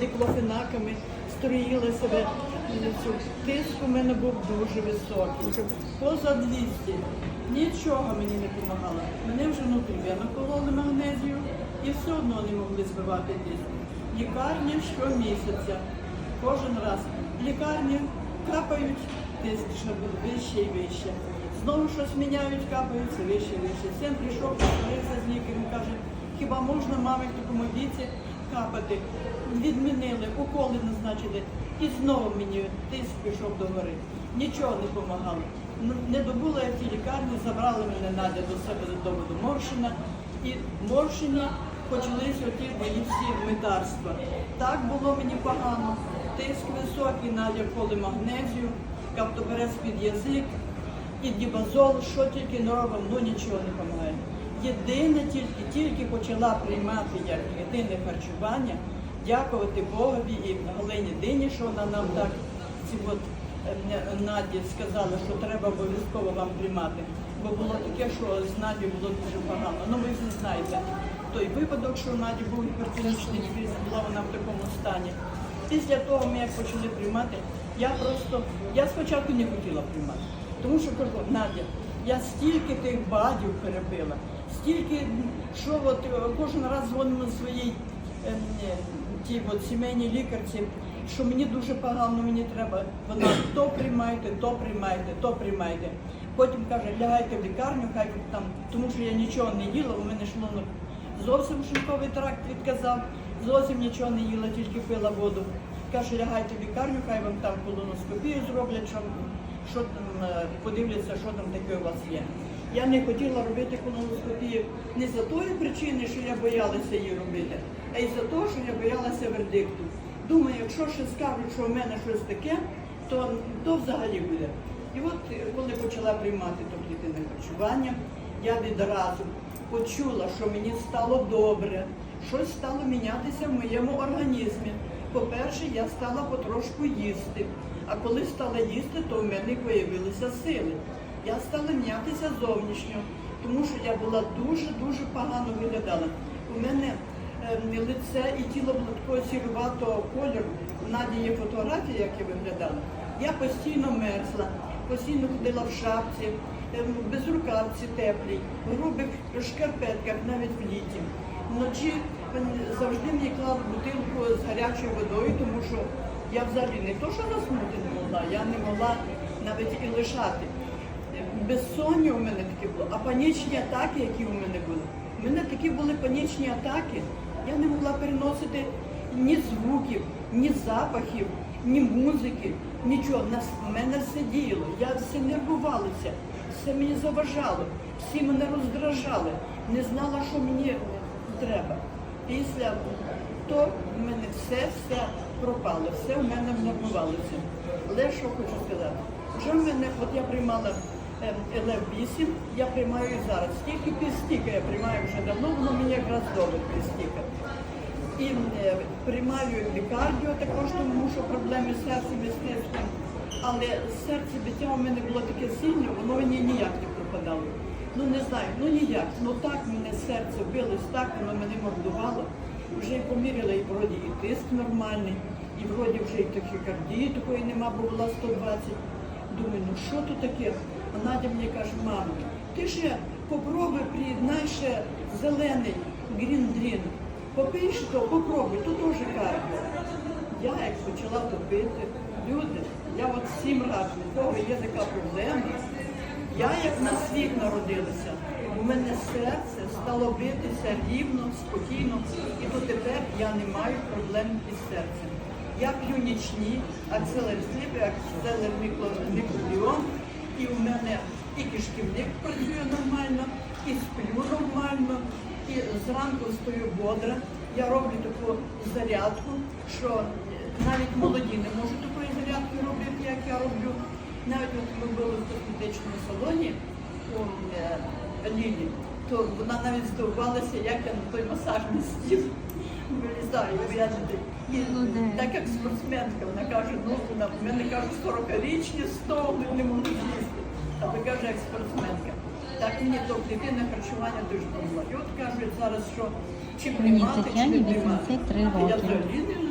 диклофенаками, строїла себе. Цю тиск у мене був дуже високий. Поза 200. Нічого мені не допомагало. Мене вже внутрі накололи магнезію і все одно не могли збивати тиск. Лікарня щомісяця. Кожен раз. В лікарні капають, тиск буде вище і вище. Знову щось міняють, капають, все вище і вище. Син прийшов, поговорився з лікарем, каже, хіба можна мамі в такому віці капати? Відмінили, уколи назначили. І знову мені тиск пішов до гори. Нічого не допомагало. Ну, Не добула я тій лікарні, забрали мене Надя до себе додому до Моршина. І в Моршині почалися мої всі метарства. Так було мені погано. Тиск високий, Надя коли магнезію, каптоберез під язик, і дібазол, що тільки не робимо, ну нічого не допомагає. Єдине, тільки, тільки почала приймати як єдине харчування, дякувати Богові і Галині Дині, що вона нам так ці от е, Наді сказала, що треба обов'язково вам приймати. Бо було таке, що з Наді було дуже погано. Ну ви всі знаєте той випадок, що Наді був гіпертонічний криз, була вона в такому стані. Після того ми як почали приймати, я просто, я спочатку не хотіла приймати. Тому що кажу, Надя, я стільки тих бадів перебила, стільки, що от е, кожен раз дзвонимо своїй ем, е, тій от сімейній лікарці, що мені дуже погано, мені треба. Вона то приймайте, то приймайте, то приймайте. Потім каже, лягайте в лікарню, хай там, тому що я нічого не їла, у мене шлунок зовсім шлунковий тракт відказав, зовсім нічого не їла, тільки пила воду. Каже, лягайте в лікарню, хай вам там колоноскопію зроблять, що, що е, подивляться, що там таке у вас є. Я не хотіла робити колоноскопію не за тої причини, що я боялася її робити, а й за те, що я боялася вердикту. Думаю, якщо ще скажуть, що в мене щось таке, то, то взагалі буде. І от е, коли почала приймати то клітинне харчування, я відразу почула, що мені стало добре, щось стало мінятися в моєму організмі. По-перше, я стала потрошку їсти. А коли стала їсти, то в мене з'явилися сили. Я стала мінятися зовнішньо, тому що я була дуже-дуже погано виглядала. У мене е, лице і тіло було такого сіруватого кольору. У Наді є фотографія, як я виглядала. Я постійно мерзла, постійно ходила в шапці, е, без рукавці теплій, в грубих шкарпетках, навіть в літі. Вночі е, завжди мені клали бутилку з гарячою водою, тому що я взагалі не то, що заснути не могла, я не могла навіть і лишати. Безсоння у мене таке було, а панічні атаки, які у мене були. У мене такі були панічні атаки. Я не могла переносити ні звуків, ні запахів, ні музики, нічого. В мене все діяло. Я все нервувалася, все мені заважало, всі мене роздражали, не знала, що мені треба. Після того в мене все все пропало, все в мене внормувалося. Але що хочу сказати, вже в мене, от я приймала ЛФ-8, я приймаю і зараз. Стільки півстіка я приймаю вже давно, воно мені якраз добре півстіка. І е, приймаю лікардіо також, тому що проблеми з серцем і тиском. Але серце биття у мене було таке сильне, воно мені ніяк не пропадало. Ну не знаю, ну ніяк. Ну так мене серце билось, так воно мене мордувало. Вже й поміряла, і вроді і тиск нормальний, і вроді вже і тахікардії такої нема, бо була 120. Думаю, ну що тут таке? А Надя мені каже, мамо, ти ще попробуй приєднай ще зелений гріндрін. Попий що, попробуй, то теж кардіо. Я як почала то пити, люди, я от сім разів, у кого є така проблема. Я як на світ народилася, у мене серце стало битися рівно, спокійно, і то тепер я не маю проблем із серцем. Я п'ю нічні, акселерсліп, акселермікробіон, і у мене і кишківник працює нормально, і сплю нормально, і зранку стою бодра. Я роблю таку зарядку, що навіть молоді не можуть такої зарядки робити, як я роблю. Навіть от ми були в косметичному салоні е, Лілі, то вона навіть здивувалася, як я на той масажний стіл вилізаю. І так як спортсменка, вона каже, ну вона в мене каже 40-річні столи не можуть їсти. А ви каже, як спортсменка. Так мені то клітинне харчування дуже допомогло. І от кажуть зараз, що чи приймати, чи не приймати. Я взагалі не